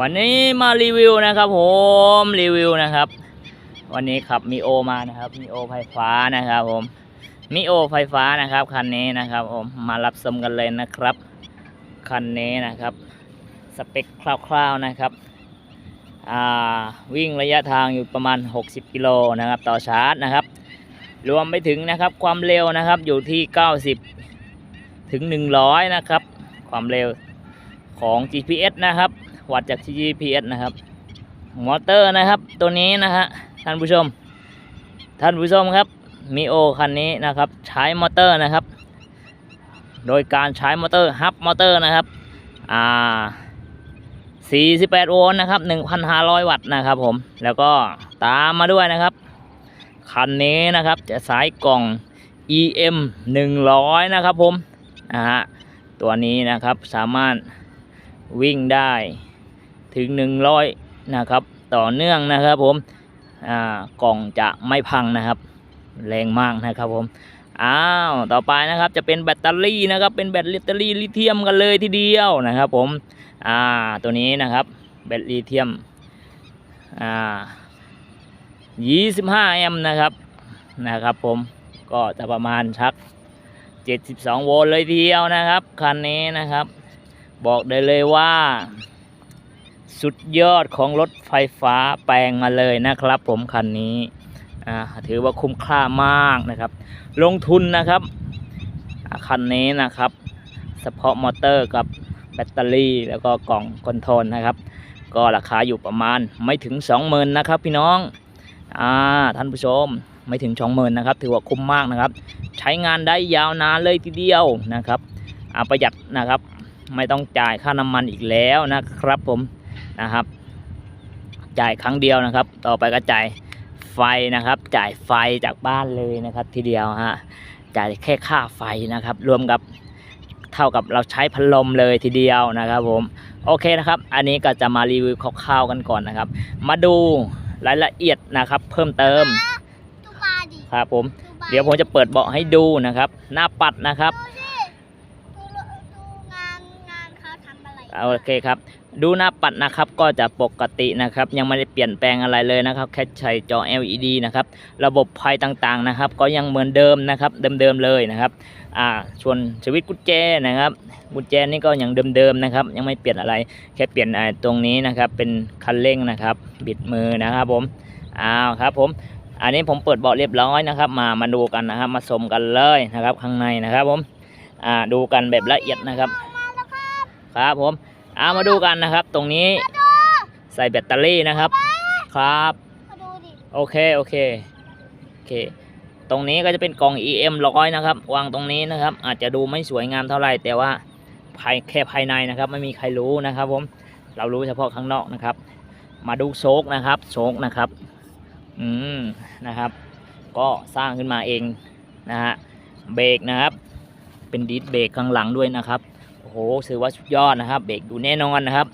วันนี้มารีวิวนะครับผมรีวิวนะครับ วันนี้ขับมีโอมานะครับมีโอไฟฟ้านะครับผมมีโอไฟฟ้านะครับคันนี้นะครับผมมารับชมกันเลยนะครับคันนี้นะครับ สเปคคร่าวๆนะครับวิ่งระยะทางอยู่ประมาณ 60 กิโลนะครับ ต่อชาร์จนะครับ รวมไปถึงนะครับความเร็วนะครับอยู่ที่ 90 ถึง 100 นะครับ ความเร็วของ GPS นะครับ วัดจาก GPS นะครับ มอเตอร์นะครับ ตัวนี้นะฮะท่านผู้ชม ท่านผู้ชมครับมีโอคันนี้นะครับ ใช้มอเตอร์นะครับ โดยการใช้มอเตอร์ฮับมอเตอร์นะครับอ่า48 โวลต์นะครับ 1,500 วัตต์นะครับผม แล้วก็ตามมาด้วยนะครับ คันนี้นะครับจะสายกล่อง EM 100 นะครับผมนะฮะตัวนี้นะครับสามารถวิ่งได้ ถึง 100 นะครับ ต่อเนื่องนะครับผมอ่ากล่องจะไม่พังนะครับ แรงมากนะครับผมอ้าวต่อไปนะครับจะเป็นแบตเตอรี่นะครับ เป็นแบตลิเตอรี่ลิเธียมกันเลยทีเดียวนะครับ ผมอ่าตัวนี้นะครับแบตลิเธียมอ่า25 แอมป์นะครับนะครับผมก็จะประมาณชัก 72 โวลต์เลยทีเดียวนะครับ คันนี้นะครับ บอกได้เลยว่า สุดยอดของรถไฟฟ้าแปลงมาเลยนะครับ ผมคันนี้ถือว่าคุ้มค่ามากนะครับ ลงทุนนะครับคันนี้นะครับเฉพาะมอเตอร์กับแบตเตอรี่แล้วก็กล่องคอนโทรลนะครับ ก็ราคาอยู่ประมาณไม่ถึง 20,000นะครับ พี่น้องอ่าท่านผู้ชมไม่ถึงสองหมื่นนะครับ ถือว่าคุ้มมากนะครับ ใช้งานได้ยาวนานเลยทีเดียวนะครับประหยัดนะครับ ไม่ต้องจ่ายค่าน้ำมันอีกแล้วนะครับผม นะครับ จ่ายครั้งเดียวนะครับ ต่อไปก็จ่ายไฟนะครับ จ่ายไฟจากบ้านเลยนะครับ ทีเดียวฮะจ่ายแค่ค่าไฟนะครับ รวมกับเท่ากับเราใช้พัดลมเลยทีเดียวนะครับผมโอเคนะครับ อันนี้ก็จะมารีวิวคร่าวๆกันก่อนนะครับ มาดูรายละเอียดนะครับ เพิ่มเติมดูมาดิครับผมดูมาเดี๋ยวผมจะเปิดเบาะให้ดูนะครับ หน้าปัดนะครับ โอเคครับ ดูหน้าปัดนะครับก็จะปกตินะครับ ยังไม่ได้เปลี่ยนแปลงอะไรเลยนะครับ แค่ใช้จอ LED นะครับ ระบบไฟต่างๆนะครับ ก็ยังเหมือนเดิมนะครับ เดิมๆเลยนะครับ อ่าส่วนสวิตช์กุญแจนะครับ กุญแจนี่ก็ยังเดิมๆนะครับ ยังไม่เปลี่ยนอะไร แค่เปลี่ยนไอ้ตรงนี้นะครับ เป็นคันเร่งนะครับ บิดมือนะครับผม อ้าวครับผม อันนี้ผมเปิดเบาะเรียบร้อยนะครับ มา มาดูกันนะครับ มาชมกันเลยนะครับ ข้างในนะครับผม อ่า ดูกันแบบละเอียดนะครับ ครับผมเอามาดูกันนะครับ ตรงนี้ใส่แบตเตอรี่นะครับ ครับมาดูดิโอเคโอเคโอเค ตรงนี้ก็จะเป็นกล่อง EM ร้อยนะครับ วางตรงนี้นะครับ อาจจะดูไม่สวยงามเท่าไหร่แต่ว่าภายแค่ภายในนะครับ ไม่มีใครรู้นะครับ ผมเรารู้เฉพาะข้างนอกนะครับ มาดูโชคนะครับโชคนะครับ อืมนะครับ ก็สร้างขึ้นมาเองนะฮะเบรกนะครับ เป็นดิสเบรกข้างหลังด้วยนะครับ โอ้โหถือว่าสุดยอดนะครับ เบรกอยู่แน่นอนนะครับ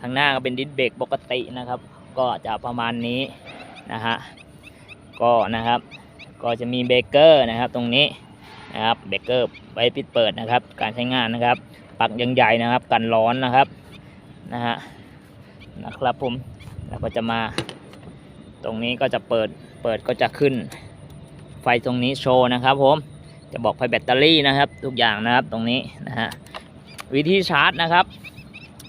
ข้างหน้าก็เป็นดิสเบรกปกตินะครับ ก็จะประมาณนี้นะฮะก็นะครับ ก็จะมีเบรกเกอร์นะครับ ตรงนี้นะครับเบรกเกอร์ไว้ปิดเปิดนะครับ การใช้งานนะครับ ปักยังใหญ่นะครับ กันร้อนนะครับนะฮะนะครับผมแล้วก็จะมา ตรงนี้ก็จะเปิดเปิดก็จะขึ้น ไฟตรงนี้โชว์นะครับผมจะบอกไฟแบตเตอรี่นะครับ ทุกอย่างนะครับตรงนี้นะฮะ วิธีชาร์จนะครับ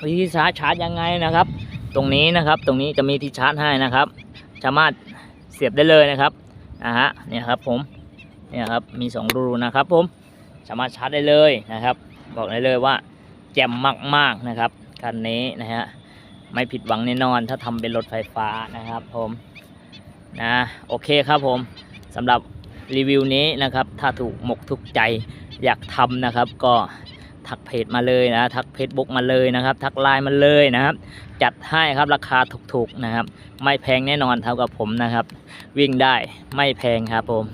วิธีชาร์จชาร์จยังไงนะครับ ตรงนี้นะครับตรงนี้จะมีที่ชาร์จให้นะครับสามารถเสียบได้เลยนะครับนะฮะเนี่ยครับผมเนี่ยครับมีสองรูนะครับผมสามารถชาร์จได้เลยนะครับ บอกได้เลยว่าแจ่มมากๆนะครับคันนี้นะฮะไม่ผิดหวังแน่นอน ถ้าทำเป็นรถไฟฟ้านะครับผมนะโอเคครับผมสำหรับรีวิวนี้นะครับ ถ้าถูกหมกถูกใจอยากทำนะครับก็ ทักเพจมาเลยนะทักเพจบุ๊กมาเลยนะครับ ทักไลน์มาเลยนะครับ จัดให้ครับราคาถูกๆนะครับ ไม่แพงแน่นอนเท่ากับผมนะครับ วิ่งได้ไม่แพงครับผม